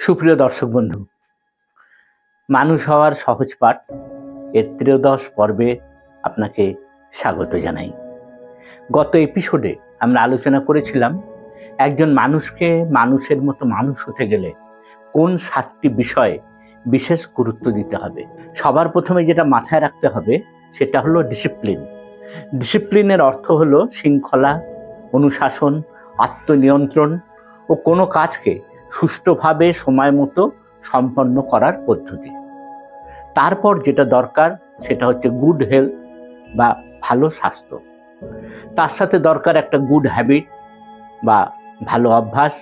সুপ্রিয় দর্শক বন্ধু, মানুষ হওয়ার সহজ পাঠ এর ত্রয়োদশ পর্বে আপনাকে স্বাগত জানাই। গত এপিসোডে আমরা আলোচনা করেছিলাম একজন মানুষকে মানুষের মতো মানুষ হতে গেলে কোন সাতটি বিষয়ে বিশেষ গুরুত্ব দিতে হবে? সবার প্রথমে যেটা মাথায় রাখতে হবে সেটা হলো ডিসিপ্লিন ডিসিপ্লিনের অর্থ হলো শৃঙ্খলা, অনুশাসন, আত্মনিয়ন্ত্রণ ও কোনো কাজকে সুষ্ঠুভাবে সময় মতো সম্পন্ন করার পদ্ধতি। তারপর যেটা দরকার সেটা হচ্ছে গুড হেলথ বা ভালো স্বাস্থ্য। তার সাথে দরকার একটা গুড হ্যাবিট বা ভালো অভ্যাস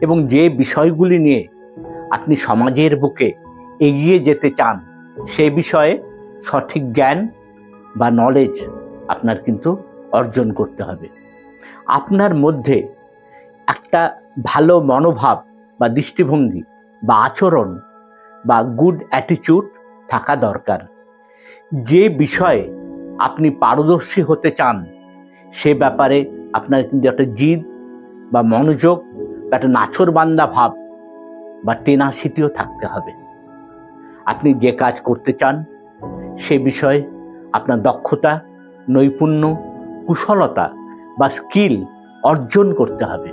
এবং যে বিষয়গুলি নিয়ে আপনি সমাজের বুকে এগিয়ে যেতে চান, সে বিষয়ে সঠিক জ্ঞান বা নলেজ আপনার কিন্তু অর্জন করতে হবে। আপনার মধ্যে একটা ভালো মনোভাব বা দৃষ্টিভঙ্গি বা আচরণ বা গুড অ্যাটিটিউড থাকা দরকার। যে বিষয়ে আপনি পারদর্শী হতে চান, সে ব্যাপারে আপনার কিন্তু একটা জিদ বা মনোযোগ বা একটা নাছরবান্দা ভাব বা টেনাসিটিও থাকতে হবে। আপনি যে কাজ করতে চান, সে বিষয়ে আপনার দক্ষতা, নৈপুণ্য, কুশলতা বা স্কিল অর্জন করতে হবে।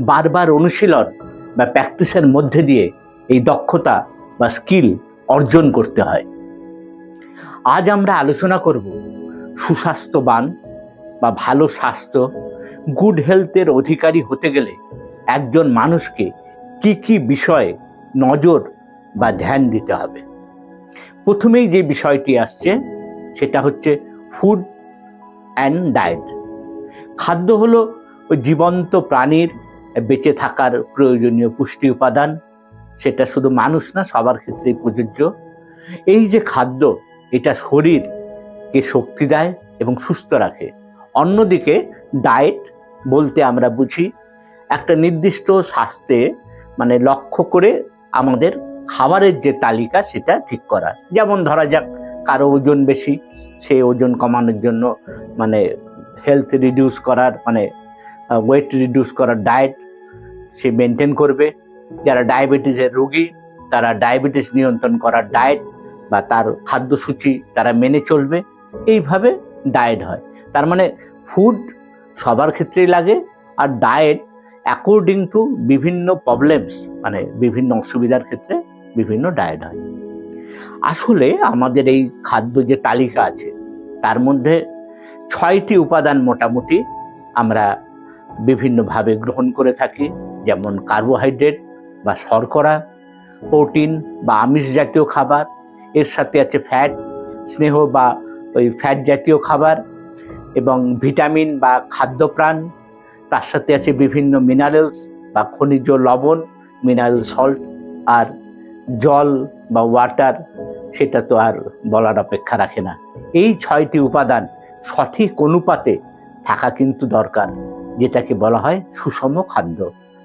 বারবার অনুশীলন বা প্র্যাকটিসের মধ্যে দিয়ে এই দক্ষতা বা স্কিল অর্জন করতে হয়। আজ আমরা আলোচনা করব সুস্বাস্থ্যবান বা ভালো স্বাস্থ্য গুড হেলথের অধিকারী হতে গেলে একজন মানুষকে কি কি বিষয়ে নজর বা ধ্যান দিতে হবে। প্রথমেই যে বিষয়টি আসছে সেটা হচ্ছে ফুড অ্যান্ড ডায়েট খাদ্য হলো ওই জীবন্ত প্রাণীর বেঁচে থাকার প্রয়োজনীয় পুষ্টি উপাদান, সেটা শুধু মানুষ না, সবার ক্ষেত্রেই প্রযোজ্য। এই যে খাদ্য, এটা শরীরকে শক্তি দেয় এবং সুস্থ রাখে। অন্যদিকে ডায়েট বলতে আমরা বুঝি, একটা নির্দিষ্ট স্বাস্থ্যে মানে লক্ষ্য করে আমাদের খাবারের যে তালিকা, সেটা ঠিক করা। যেমন ধরা যাক, কারও ওজন বেশি সেই ওজন কমানোর জন্য মানে হেলথ রিডিউস করার মানে ওয়েট রিডিউস করার ডায়েট সে মেনটেন করবে। যারা ডায়াবেটিসের রোগী, তারা ডায়াবেটিস নিয়ন্ত্রণ করার ডায়েট বা তার খাদ্যসূচি তারা মেনে চলবে। এইভাবে ডায়েট হয়। তার মানে ফুড সবার ক্ষেত্রেই লাগে আর ডায়েট অ্যাকর্ডিং টু বিভিন্ন প্রবলেমস মানে বিভিন্ন অসুবিধার ক্ষেত্রে বিভিন্ন ডায়েট হয়। আসলে আমাদের এই খাদ্য যে তালিকা আছে, তার মধ্যে ছয়টি উপাদান মোটামুটি আমরা বিভিন্নভাবে গ্রহণ করে থাকি। যেমন কার্বোহাইড্রেট বা শর্করা প্রোটিন বা আমিষ জাতীয় খাবার, এর সাথে আছে ফ্যাট স্নেহ বা ওই ফ্যাট জাতীয় খাবার এবং ভিটামিন বা খাদ্যপ্রাণ, তার সাথে আছে বিভিন্ন মিনারেলস বা খনিজ লবণ মিনারেল সল্ট আর জল বা ওয়াটার সেটা তো আর বলার অপেক্ষা রাখে না। এই ছয়টি উপাদান সঠিক অনুপাতে থাকা কিন্তু দরকার, যেটাকে বলা হয় সুষম খাদ্য।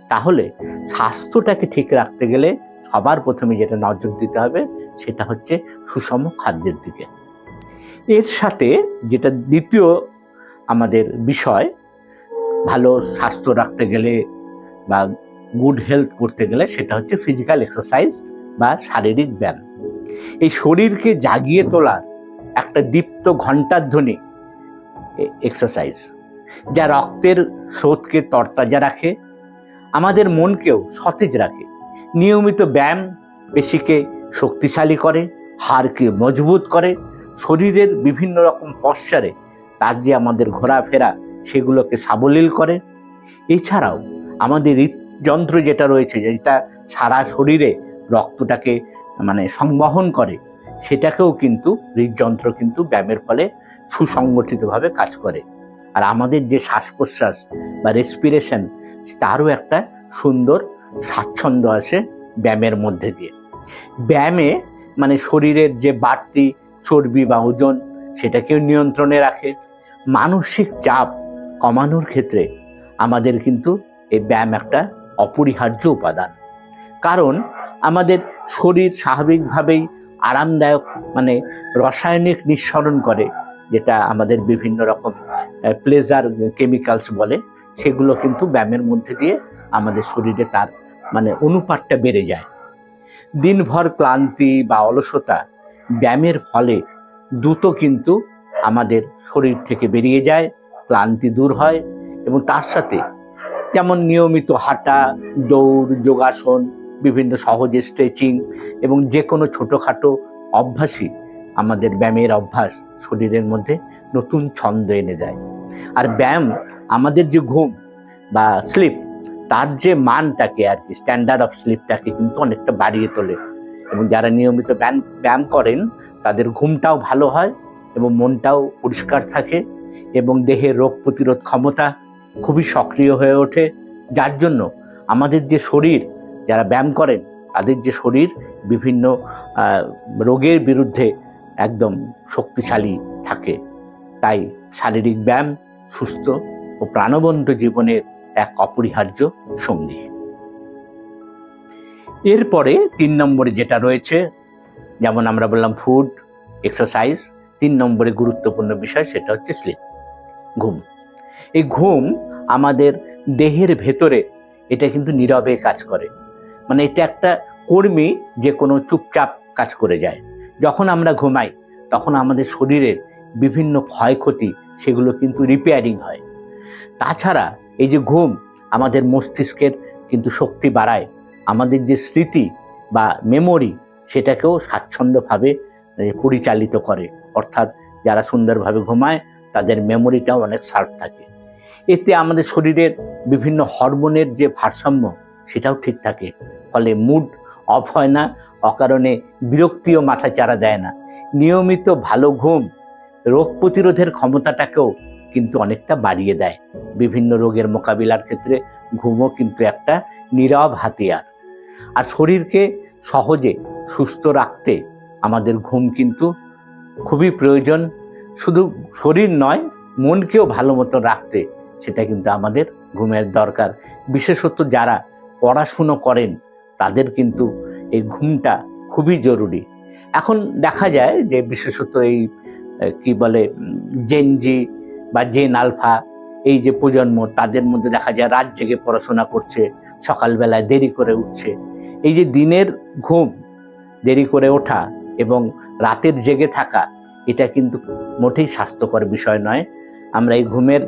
তাহলে স্বাস্থ্যটাকে ঠিক রাখতে গেলে সবার প্রথমে যেটা নজর দিতে হবে সেটা হচ্ছে সুষম খাদ্যের দিকে। এর সাথে যেটা দ্বিতীয় আমাদের বিষয়, ভালো স্বাস্থ্য রাখতে গেলে বা গুড হেলথ করতে গেলে সেটা হচ্ছে ফিজিক্যাল এক্সারসাইজ বা শারীরিক ব্যায়াম। এই শরীরকে জাগিয়ে তোলার একটা দীপ্ত ঘণ্টার ধ্বনি এক্সারসাইজ যা রক্তের স্রোতকে তরতাজা রাখে আমাদের মনকেও সতেজ রাখে। নিয়মিত ব্যায়াম পেশিকে শক্তিশালী করে, হাড়কে মজবুত করে, শরীরের বিভিন্ন রকম পশ্চারে তার যে আমাদের ঘোরাফেরা সেগুলোকে সাবলীল করে। এছাড়াও আমাদের হৃদযন্ত্র যেটা রয়েছে, যেটা সারা শরীরে রক্তটাকে মানে সংবহন করে, সেটাকেও কিন্তু হৃদযন্ত্র কিন্তু ব্যায়ামের ফলে সুসংগঠিতভাবে কাজ করে। আর আমাদের যে শ্বাস প্রশ্বাস বা রেসপিরেশন তারও একটা সুন্দর স্বাচ্ছন্দ্য আসে ব্যায়ামের মধ্যে দিয়ে। ব্যায়ামে মানে শরীরের যে বাড়তি চর্বি বা ওজন সেটাকেও নিয়ন্ত্রণে রাখে। মানসিক চাপ কমানোর ক্ষেত্রে আমাদের কিন্তু এই ব্যায়াম একটা অপরিহার্য উপাদান। কারণ আমাদের শরীর স্বাভাবিকভাবেই আরামদায়ক মানে রাসায়নিক নিঃসরণ করে, যেটা আমাদের বিভিন্ন রকম প্লেজার কেমিক্যালস বলে। সেগুলো কিন্তু ব্যায়ামের মধ্যে দিয়ে আমাদের শরীরে তার মানে অনুপাতটা বেড়ে যায়। দিনভর ক্লান্তি বা অলসতা ব্যায়ামের ফলে দ্রুত কিন্তু আমাদের শরীর থেকে বেরিয়ে যায়, ক্লান্তি দূর হয় এবং তার সাথে যেমন নিয়মিত হাঁটা, দৌড়, যোগাসন, বিভিন্ন সহজে স্ট্রেচিং এবং যে কোনো ছোটোখাটো অভ্যাসই আমাদের ব্যায়ামের অভ্যাস শরীরের মধ্যে নতুন ছন্দ এনে দেয়। আর ব্যায়াম আমাদের যে ঘুম বা স্লিপ তার যে মানটাকে আর কি স্ট্যান্ডার্ড অফ স্লিপটাকে কিন্তু অনেকটা বাড়িয়ে তোলে। এবং যারা নিয়মিত ব্যায়াম ব্যায়াম করেন, তাদের ঘুমটাও ভালো হয় এবং মনটাও পরিষ্কার থাকে এবং দেহের রোগ প্রতিরোধ ক্ষমতা খুবই সক্রিয় হয়ে ওঠে। যার জন্য আমাদের যে শরীর, যারা ব্যায়াম করেন, তাদের যে শরীর বিভিন্ন রোগের বিরুদ্ধে একদম শক্তিশালী থাকে। তাই শারীরিক ব্যায়াম সুস্থ ও প্রাণবন্ত জীবনের এক অপরিহার্য সঙ্গী এরপরে তিন নম্বরে যেটা রয়েছে, যেমন আমরা বললাম ফুড এক্সারসাইজ তিন নম্বরে গুরুত্বপূর্ণ বিষয় সেটা হচ্ছে স্লিপ ঘুম। এই ঘুম আমাদের দেহের ভেতরে এটা কিন্তু নীরবে কাজ করে। মানে এটা একটা কর্মী যে কোনো চুপচাপ কাজ করে যায়। যখন আমরা ঘুমাই, তখন আমাদের শরীরের বিভিন্ন ক্ষয়ক্ষতি সেগুলো কিন্তু রিপেয়ারিং হয়। তাছাড়া এই যে ঘুম আমাদের মস্তিষ্কের কিন্তু শক্তি বাড়ায়, আমাদের যে স্মৃতি বা মেমোরি সেটাকেও স্বাচ্ছন্দ্যভাবে পরিচালিত করে। অর্থাৎ যারা সুন্দরভাবে ঘুমায়, তাদের মেমোরিটাও অনেক শার্প থাকে। এতে আমাদের শরীরের বিভিন্ন হরমোনের যে ভারসাম্য সেটাও ঠিক থাকে। ফলে মুড অফ হয় না, অকারণে বিরক্তিও মাথা চারা দেয় না। নিয়মিত ভালো ঘুম, রোগ প্রতিরোধের ক্ষমতাটাকেও কিন্তু অনেকটা বাড়িয়ে দেয়। বিভিন্ন রোগের মোকাবিলার ক্ষেত্রে ঘুমও কিন্তু একটা নীরব হাতিয়ার। আর শরীরকে সহজে সুস্থ রাখতে আমাদের ঘুম কিন্তু খুবই প্রয়োজন। শুধু শরীর নয়, মনকেও ভালো মতো রাখতে সেটা কিন্তু আমাদের ঘুমের দরকার। বিশেষত যারা পড়াশুনো করেন, তাদের কিন্তু এই ঘুমটা খুবই জরুরি। এখন দেখা যায় যে বিশেষত এই কি বলে জেনজি বা জেন আলফা এই যে প্রজন্ম, তাদের মধ্যে দেখা যায় রাত জেগে পড়াশোনা করছে, সকালবেলায় দেরি করে উঠছে। এই যে দিনের ঘুম, দেরি করে ওঠা এবং রাতের জেগে থাকা, এটা কিন্তু মোটেই স্বাস্থ্যকর বিষয় নয়। আমরা এই ঘুমের,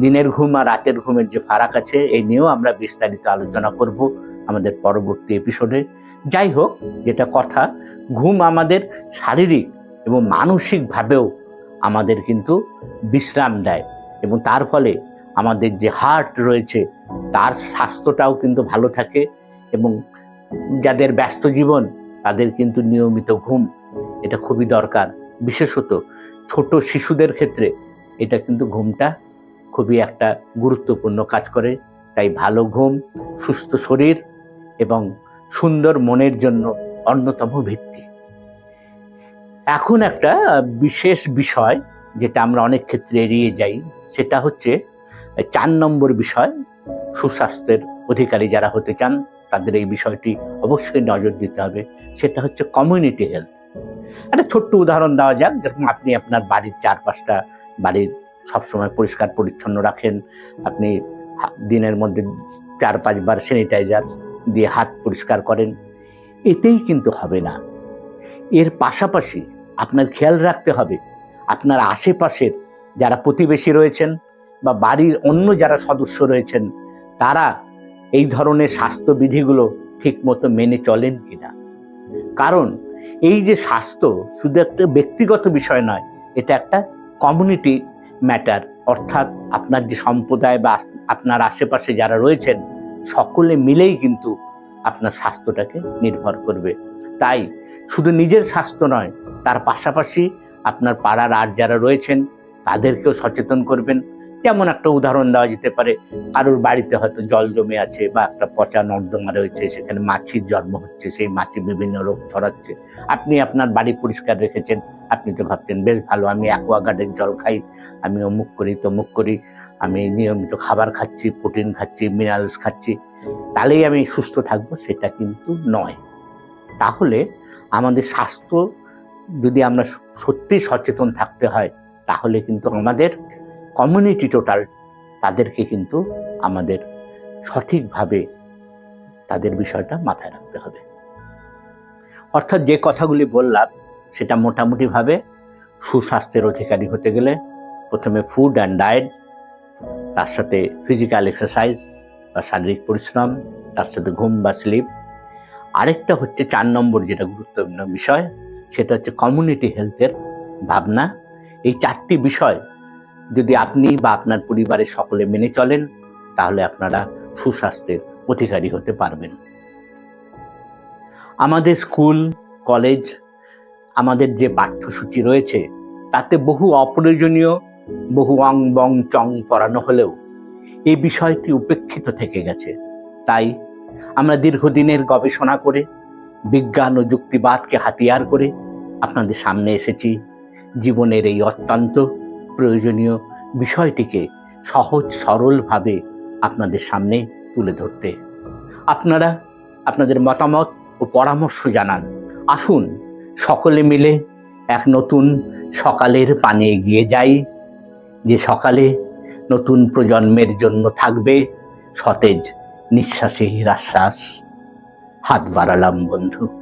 দিনের ঘুম আর রাতের ঘুমের যে ফারাক আছে, এই নিয়েও আমরা বিস্তারিত আলোচনা করব আমাদের পরবর্তী এপিসোডে যাই হোক, যেটা কথা, ঘুম আমাদের শারীরিক এবং মানসিকভাবেও আমাদের কিন্তু বিশ্রাম দেয় এবং তার ফলে আমাদের যে হার্ট রয়েছে, তার স্বাস্থ্যটাও কিন্তু ভালো থাকে এবং যাদের ব্যস্ত জীবন, তাদের কিন্তু নিয়মিত ঘুম, এটা খুবই দরকার। বিশেষত ছোট শিশুদের ক্ষেত্রে এটা কিন্তু ঘুমটা খুবই একটা গুরুত্বপূর্ণ কাজ করে। তাই ভালো ঘুম, সুস্থ শরীর এবং সুন্দর মনের জন্য অন্যতম ভিত্তি। এখন একটা বিশেষ বিষয় যেটা আমরা অনেক ক্ষেত্রে এড়িয়ে যাই, সেটা হচ্ছে চার নম্বর বিষয়, সুস্বাস্থ্যের অধিকারী যারা হতে চান, তাদের এই বিষয়টি অবশ্যই নজর দিতে হবে। সেটা হচ্ছে কমিউনিটি হেলথ একটা ছোট্ট উদাহরণ দেওয়া যাক, যেরকম আপনি আপনার বাড়ির চারপাশটা, বাড়ির সবসময় পরিষ্কার পরিচ্ছন্ন রাখেন, আপনি দিনের মধ্যে চার পাঁচবার স্যানিটাইজার দিয়ে হাত পরিষ্কার করেন, এতেই কিন্তু হবে না। এর পাশাপাশি আপনার খেয়াল রাখতে হবে। আপনার আশেপাশের যারা প্রতিবেশী রয়েছেন বা বাড়ির অন্য যারা সদস্য রয়েছেন, তারা এই ধরনের স্বাস্থ্যবিধিগুলো ঠিকমতো মেনে চলেন কিনা? কারণ এই যে স্বাস্থ্য শুধু একটা ব্যক্তিগত বিষয় নয়, এটা একটা কমিউনিটি ম্যাটার অর্থাৎ আপনার যে সম্প্রদায় বা আপনার আশেপাশে যারা রয়েছেন, সকলে মিলেই কিন্তু আপনার স্বাস্থ্যটাকে নির্ভর করবে। তাই শুধু নিজের স্বাস্থ্য নয়, তার পাশাপাশি আপনার পাড়ার আর যারা রয়েছেন, তাদেরকেও সচেতন করবেন। যেমন একটা উদাহরণ দেওয়া যেতে পারে, কারোর বাড়িতে হয়তো জল জমে আছে বা একটা পচা নর্দমা রয়েছে, সেখানে মাছির জন্ম হচ্ছে, সেই মাছি বিভিন্ন রোগ ছড়াচ্ছে। আপনি আপনার বাড়ি পরিষ্কার রেখেছেন, আপনি তো ভাবছেন বেশ ভালো, আমি অ্যাকোয়াগার্ডের জল খাই আমি অমুক করি তমুক করি। আমি নিয়মিত খাবার খাচ্ছি প্রোটিন খাচ্ছি মিনারেলস খাচ্ছি তাহলেই আমি সুস্থ থাকব সেটা কিন্তু নয়। তাহলে আমাদের স্বাস্থ্য যদি আমরা সত্যি সচেতন থাকতে হয় তাহলে কিন্তু আমাদের কমিউনিটি টোটাল তাদেরকে কিন্তু আমাদের সঠিকভাবে তাদের বিষয়টা মাথায় রাখতে হবে। অর্থাৎ যে কথাগুলি বললাম সেটা মোটামুটিভাবে সুস্বাস্থ্যের অধিকারী হতে গেলে প্রথমে ফুড অ্যান্ড ডায়েট তার সাথে ফিজিক্যাল এক্সারসাইজ বা শারীরিক পরিশ্রম, তার সাথে ঘুম বা স্লিপ আরেকটা হচ্ছে চার নম্বর যেটা গুরুত্বপূর্ণ বিষয়, সেটা হচ্ছে কমিউনিটি হেলথের ভাবনা। এই চারটি বিষয় যদি আপনি বা আপনার পরিবারের সকলে মেনে চলেন, তাহলে আপনারা সুস্বাস্থ্যের অধিকারী হতে পারবেন। আমাদের স্কুল, কলেজ, আমাদের যে পাঠ্যসূচি রয়েছে, তাতে বহু অপ্রয়োজনীয় বহু অং বং চং পড়ানো হলেও এই বিষয়টি উপেক্ষিত থেকে গেছে। তাই আমরা দীর্ঘদিনের গবেষণা করে, বিজ্ঞান ও যুক্তিবাদকে হাতিয়ার করে আপনাদের সামনে এসেছি। জীবনের এই অত্যন্ত প্রয়োজনীয় বিষয়টিকে সহজ সরলভাবে আপনাদের সামনে তুলে ধরতে। আপনারা আপনাদের মতামত ও পরামর্শ জানান। আসুন সকলে মিলে এক নতুন সকালের পানে এগিয়ে যাই। যে সকালে নতুন প্রজন্মের জন্য থাকবে সতেজ নিঃশ্বাসে রাশ্বাস। হাত বাড়ালাম বন্ধু।